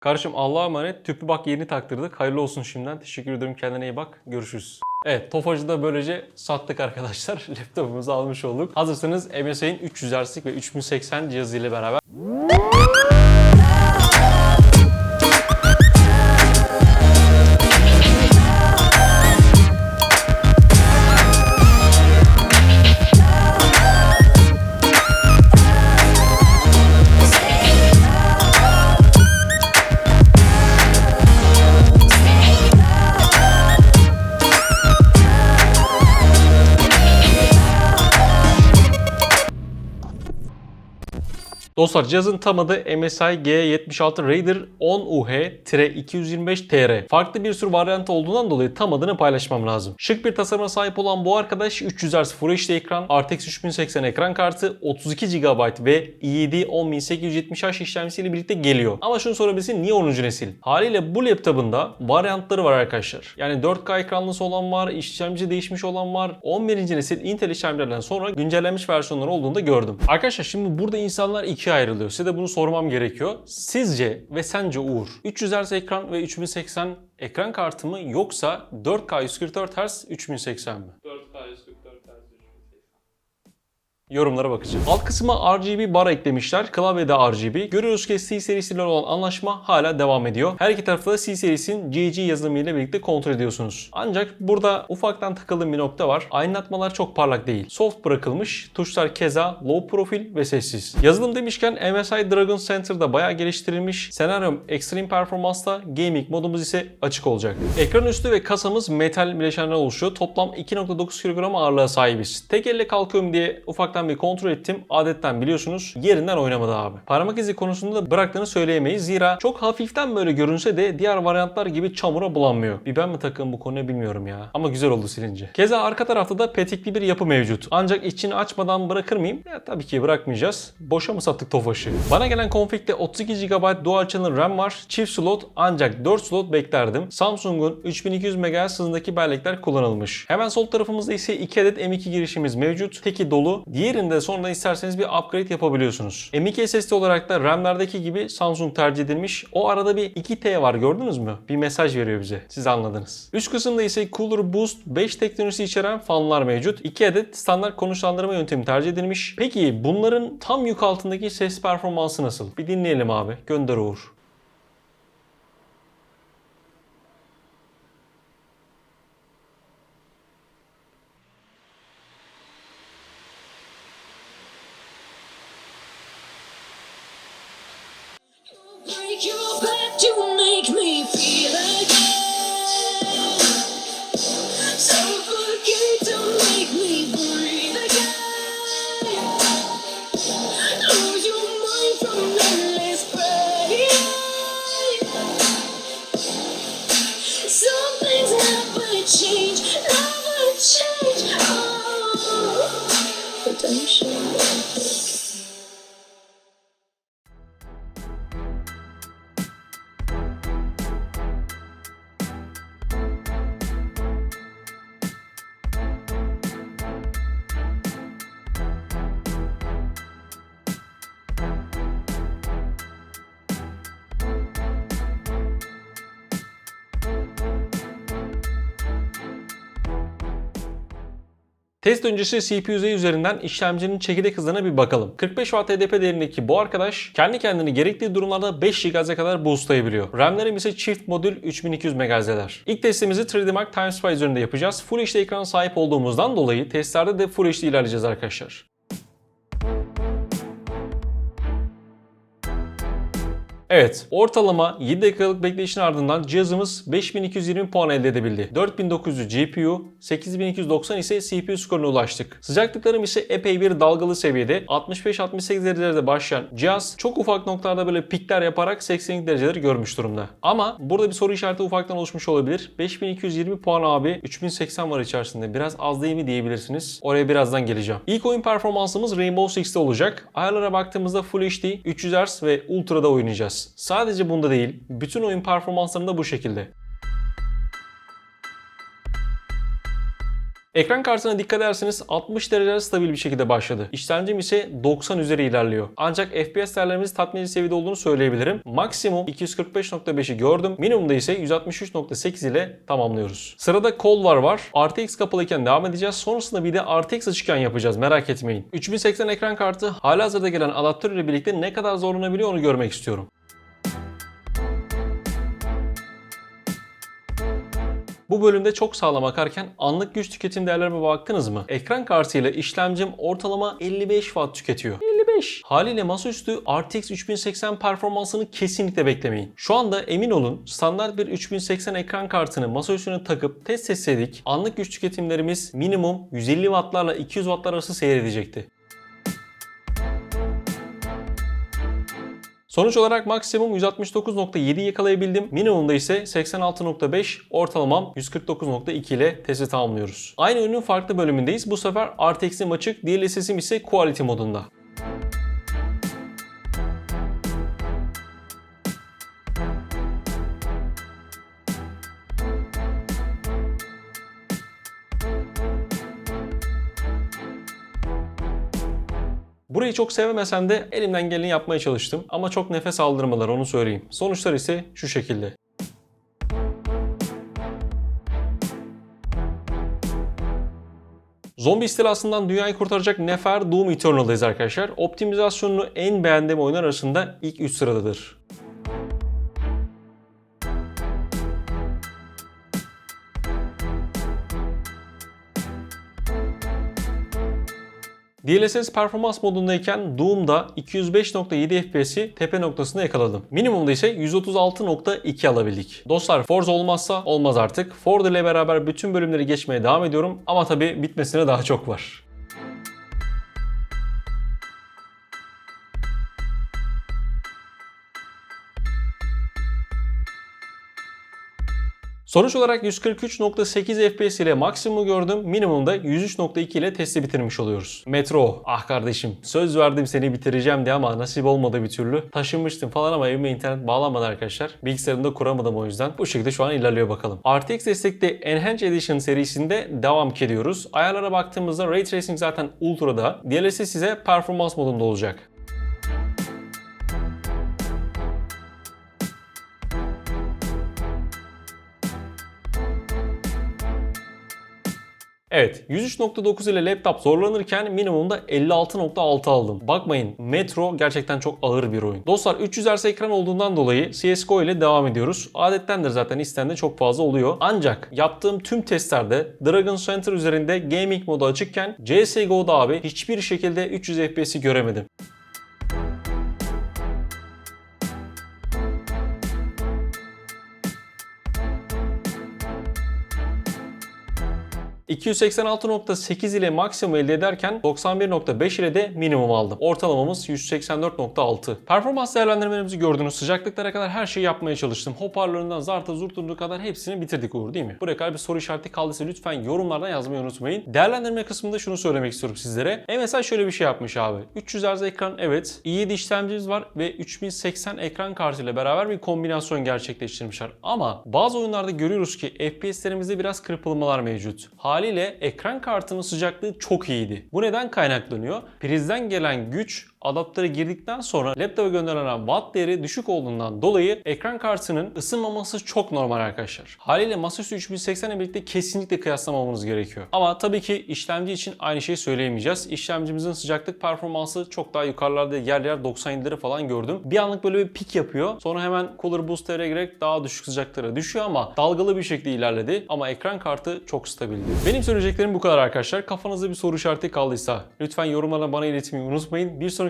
Kardeşim Allah'a emanet. Tüpü bak yeni taktırdık. Hayırlı olsun şimdiden. Teşekkür ederim. Kendine iyi bak. Görüşürüz. Evet Tofaş'ı da böylece sattık arkadaşlar. Laptopumuzu almış olduk. Hazırsanız MSI'nin 300 Hz'lik ve 3080 cihazı ile beraber Dostlar cihazın tam adı MSI G76 Raider 10UH-225TR. Farklı bir sürü varyant olduğundan dolayı tam adını paylaşmam lazım. Şık bir tasarıma sahip olan bu arkadaş 300 Hz Full HD ekran, RTX 3080 ekran kartı, 32 GB ve i7 10870H işlemcisiyle birlikte geliyor. Ama şunu sorabilirsin niye 10. nesil? Haliyle bu laptopunda varyantları var arkadaşlar. Yani 4K ekranlısı olan var, işlemci değişmiş olan var. 11. nesil Intel işlemcilerden sonra güncellenmiş versiyonları olduğunu da gördüm. Arkadaşlar şimdi burada insanlar ikiye ayrılıyor. Size de bunu sormam gerekiyor. Sizce ve sence Uğur 300 Hz ekran ve 3080 ekran kartı mı yoksa 4K 144 Hz 3080 mi? 4K 144 Hz 3080. Yorumlara bakacağım. Alt kısma RGB bar eklemişler. Klavyede RGB. Görüyoruz ki C serisiyle olan anlaşma hala devam ediyor. Her iki tarafta da C serisinin GG yazılımıyla birlikte kontrol ediyorsunuz. Ancak burada ufaktan takıldığım bir nokta var. Aydınlatmalar çok parlak değil. Soft bırakılmış. Tuşlar keza low profil ve sessiz. Yazılım demişken MSI Dragon Center'da bayağı geliştirilmiş. Senaryom Extreme Performance'da gaming modumuz ise açık olacak. Ekran üstü ve kasamız metal bileşenlerden oluşuyor. Toplam 2.9 kilogram ağırlığa sahibiz. Tek elle kalkıyorum diye ufaktan bir kontrol ettim. Adetten biliyorsunuz yerinden oynamadı abi. Parmak izi konusunda da bıraktığını söyleyemeyiz. Zira çok hafiften böyle görünse de diğer varyantlar gibi çamura bulanmıyor. Bir ben mi takığım bu konuya bilmiyorum ya. Ama güzel oldu silince. Keza arka tarafta da petekli bir yapı mevcut. Ancak içini açmadan bırakır mıyım? Ya, tabii ki bırakmayacağız. Boşa mı sattık Tofaş'ı? Bana gelen config'te 32 GB Dual Channel RAM var. Çift slot ancak 4 slot beklerdim. Samsung'un 3200 MHz hızındaki bellekler kullanılmış. Hemen sol tarafımızda ise 2 adet M2 girişimiz mevcut. Teki dolu. Diğerinde sonradan isterseniz bir upgrade yapabiliyorsunuz. M2 SSD olarak da RAM'lerdeki gibi Samsung tercih edilmiş. O arada bir 2T var gördünüz mü? Bir mesaj veriyor bize. Siz anladınız. Üst kısımda ise Cooler Boost 5 teknolojisi içeren fanlar mevcut. 2 adet standart konuşlandırma yöntemi tercih edilmiş. Peki bunların tam yük altındaki ses performansı nasıl? Bir dinleyelim abi. Gönder Uğur. Test öncesi CPU-Z üzerinden işlemcinin çekirdek hızına bir bakalım. 45 Watt HDP değerindeki bu arkadaş kendi kendini gerektiği durumlarda 5 GHz'e kadar boostlayabiliyor. RAM'lerim ise çift modül 3200 MHz'ler. İlk testimizi 3D Mark Time Spy üzerinde yapacağız. Full HD ekrana sahip olduğumuzdan dolayı testlerde de Full HD ilerleyeceğiz arkadaşlar. Evet, ortalama 7 dakikalık bekleyişin ardından cihazımız 5220 puan elde edebildi. 4900 GPU, 8290 ise CPU skoruna ulaştık. Sıcaklıklarım ise epey bir dalgalı seviyede. 65-68 derecelerde başlayan cihaz çok ufak noktalarda böyle pikler yaparak 82 dereceleri görmüş durumda. Ama burada bir soru işareti ufaktan oluşmuş olabilir. 5220 puan abi 3080 var içerisinde. Biraz az değil mi diyebilirsiniz. Oraya birazdan geleceğim. İlk oyun performansımız Rainbow Six'te olacak. Ayarlara baktığımızda Full HD, 300 Hz ve Ultra'da oynayacağız. Sadece bunda değil, bütün oyun performanslarında bu şekilde. Ekran kartına dikkat ederseniz 60 derece stabil bir şekilde başladı. İşlemcim ise 90 üzeri ilerliyor. Ancak FPS değerlerimiz tatmin edici seviyede olduğunu söyleyebilirim. Maksimum 245.5'i gördüm. Minimumda ise 163.8 ile tamamlıyoruz. Sırada kol var var. RTX kapalıyken devam edeceğiz. Sonrasında bir de RTX açıkken yapacağız. Merak etmeyin. 3080 ekran kartı halihazırda gelen adaptör ile birlikte ne kadar zorlanabiliyor onu görmek istiyorum. Bu bölümde çok sağlam akarken anlık güç tüketim değerlerime baktınız mı? Ekran kartıyla işlemcim ortalama 55 Watt tüketiyor. 55. Haliyle masaüstü RTX 3080 performansını kesinlikle beklemeyin. Şu anda emin olun standart bir 3080 ekran kartını masaüstüne takıp test etseydik anlık güç tüketimlerimiz minimum 150 Wattlarla 200 Wattlar arası seyredecekti. Sonuç olarak maksimum 169.7 yakalayabildim. Minimumda ise 86.5, ortalamam 149.2 ile testi tamamlıyoruz. Aynı ürünün farklı bölümündeyiz. Bu sefer RTX'im açık, DLSS'im ise Quality modunda. Burayı çok sevemesem de elimden geleni yapmaya çalıştım. Ama çok nefes aldırmalar onu söyleyeyim. Sonuçlar ise şu şekilde. Zombi istilasından dünyayı kurtaracak Nefer Doom Eternal'dayız arkadaşlar. Optimizasyonunu en beğendiğim oyunlar arasında ilk 3 sıradadır. DLSS performans modundayken Doom'da 205.7 FPS'i tepe noktasında yakaladım. Minimumda ise 136.2 alabildik. Dostlar Forza olmazsa olmaz artık. Ford ile beraber bütün bölümleri geçmeye devam ediyorum ama tabi bitmesine daha çok var. Sonuç olarak 143.8 FPS ile maksimum gördüm. Minimumda 103.2 ile testi bitirmiş oluyoruz. Metro. Ah kardeşim söz verdim seni bitireceğim diye ama nasip olmadı bir türlü. Taşınmıştım falan ama evime internet bağlanmadı arkadaşlar. Bilgisayarımda kuramadım o yüzden. Bu şekilde şu an ilerliyor bakalım. RTX destekli Enhanced Edition serisinde devam ediyoruz. Ayarlara baktığımızda Ray Tracing zaten Ultra'da. DLSS size performans modunda olacak. Evet 103.9 ile laptop zorlanırken minimumda 56.6 aldım. Bakmayın Metro gerçekten çok ağır bir oyun. Dostlar 300 Hz ekran olduğundan dolayı CSGO ile devam ediyoruz. Adettendir zaten istende çok fazla oluyor. Ancak yaptığım tüm testlerde Dragon Center üzerinde gaming modu açıkken CSGO'da abi hiçbir şekilde 300 FPS'i göremedim. ...286.8 ile maksimum elde ederken 91.5 ile de minimum aldım. Ortalamamız 184.6. Performans değerlendirmelerimizi gördünüz. Sıcaklıklara kadar her şeyi yapmaya çalıştım. Hoparlöründen zarta zurtununa kadar hepsini bitirdik Uğur değil mi? Buraya kadar bir soru işareti kaldıysa lütfen yorumlardan yazmayı unutmayın. Değerlendirme kısmında şunu söylemek istiyorum sizlere. MSI şöyle bir şey yapmış abi. 300 Hz ekran evet. i7 işlemcimiz var ve 3080 ekran kartıyla beraber bir kombinasyon gerçekleştirmişler. Ama bazı oyunlarda görüyoruz ki FPS'lerimizde biraz kırpılmalar mevcut. Haliyle ekran kartının sıcaklığı çok iyiydi. Bu neden kaynaklanıyor? Prizden gelen güç adaptöre girdikten sonra laptopa gönderilen watt değeri düşük olduğundan dolayı ekran kartının ısınmaması çok normal arkadaşlar. Haliyle masaüstü 3080 ile birlikte kesinlikle kıyaslamamamız gerekiyor. Ama tabii ki işlemci için aynı şeyi söyleyemeyeceğiz. İşlemcimizin sıcaklık performansı çok daha yukarılarda yer yer 97'leri falan gördüm. Bir anlık böyle bir pik yapıyor. Sonra hemen Cooler Boost devreye girerek daha düşük sıcaklıklara düşüyor ama dalgalı bir şekilde ilerledi. Ama ekran kartı çok stabildi. Benim söyleyeceklerim bu kadar arkadaşlar. Kafanızda bir soru işareti kaldıysa lütfen yorumlara bana iletmeyi unutmayın. Bir sonraki